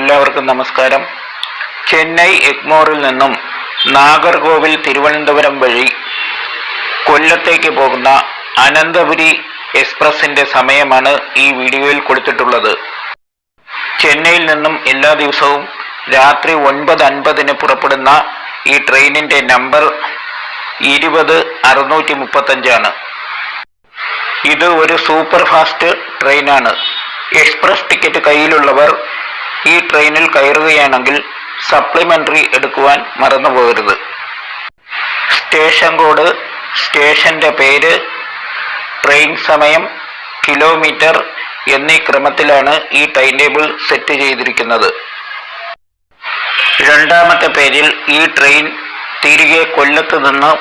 എല്ലാവർക്കും നമസ്കാരം. ചെന്നൈ എഗ്മോറിൽ നിന്നും നാഗർകോവിൽ തിരുവനന്തപുരം വഴി കൊല്ലത്തേക്ക് പോകുന്ന അനന്തപുരി എക്സ്പ്രസിന്റെ സമയമാണ് ഈ വീഡിയോയിൽ കൊടുത്തിട്ടുള്ളത്. ചെന്നൈയിൽ നിന്നും എല്ലാ ദിവസവും രാത്രി ഒൻപത് അൻപതിന് പുറപ്പെടുന്ന ഈ ട്രെയിനിന്റെ നമ്പർ ഇരുപത് അറുന്നൂറ്റി മുപ്പത്തഞ്ചാണ് ഇത് ഒരു സൂപ്പർ ഫാസ്റ്റ് ട്രെയിനാണ്. എക്സ്പ്രസ് ടിക്കറ്റ് കയ്യിലുള്ളവർ ഈ ട്രെയിനിൽ കയറുകയാണെങ്കിൽ സപ്ലിമെന്ററി എടുക്കുവാൻ മറന്നു പോകരുത് സ്റ്റേഷൻ കോഡ് സ്റ്റേഷന്റെ പേര് ട്രെയിൻ സമയം കിലോമീറ്റർ എന്നീ ക്രമത്തിലാണ് ഈ ടൈം ടേബിൾ സെറ്റ് ചെയ്തിരിക്കുന്നത്. രണ്ടാമത്തെ പേജിൽ ഈ ട്രെയിൻ തിരികെ കൊല്ലത്ത് നിന്ന്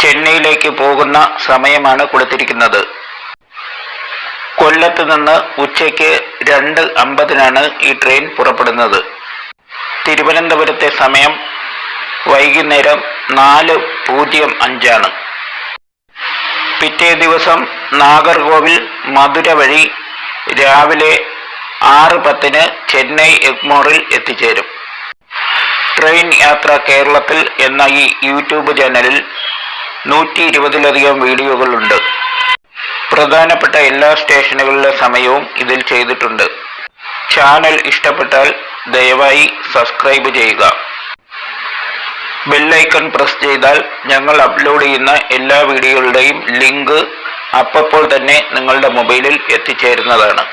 ചെന്നൈയിലേക്ക് പോകുന്ന സമയമാണ് കൊടുത്തിരിക്കുന്നത്. കൊല്ലത്ത് നിന്ന് ഉച്ചയ്ക്ക് രണ്ട് അമ്പതിനാണ് ഈ ട്രെയിൻ പുറപ്പെടുന്നത്. തിരുവനന്തപുരത്തെ സമയം വൈകുന്നേരം നാല് പൂജ്യം അഞ്ചാണ്. പിറ്റേ ദിവസം നാഗർകോവിൽ മധുര വഴി രാവിലെ ആറ് പത്തിന് ചെന്നൈ എഗ്മോറിൽ എത്തിച്ചേരും. ട്രെയിൻ യാത്ര കേരളത്തിൽ എന്ന ഈ യൂട്യൂബ് ചാനലിൽ നൂറ്റി ഇരുപതിലധികം വീഡിയോകളുണ്ട്. പ്രധാനപ്പെട്ട എല്ലാ സ്റ്റേഷനുകളിലെ സമയവും ഇതിൽ ചെയ്തിട്ടുണ്ട്. ചാനൽ ഇഷ്ടപ്പെട്ടാൽ ദയവായി സബ്സ്ക്രൈബ് ചെയ്യുക. ബെല്ലൈക്കൺ പ്രസ് ചെയ്താൽ ഞങ്ങൾ അപ്ലോഡ് ചെയ്യുന്ന എല്ലാ വീഡിയോകളുടെയും ലിങ്ക് അപ്പോൾ തന്നെ നിങ്ങളുടെ മൊബൈലിൽ എത്തിച്ചേരുന്നതാണ്.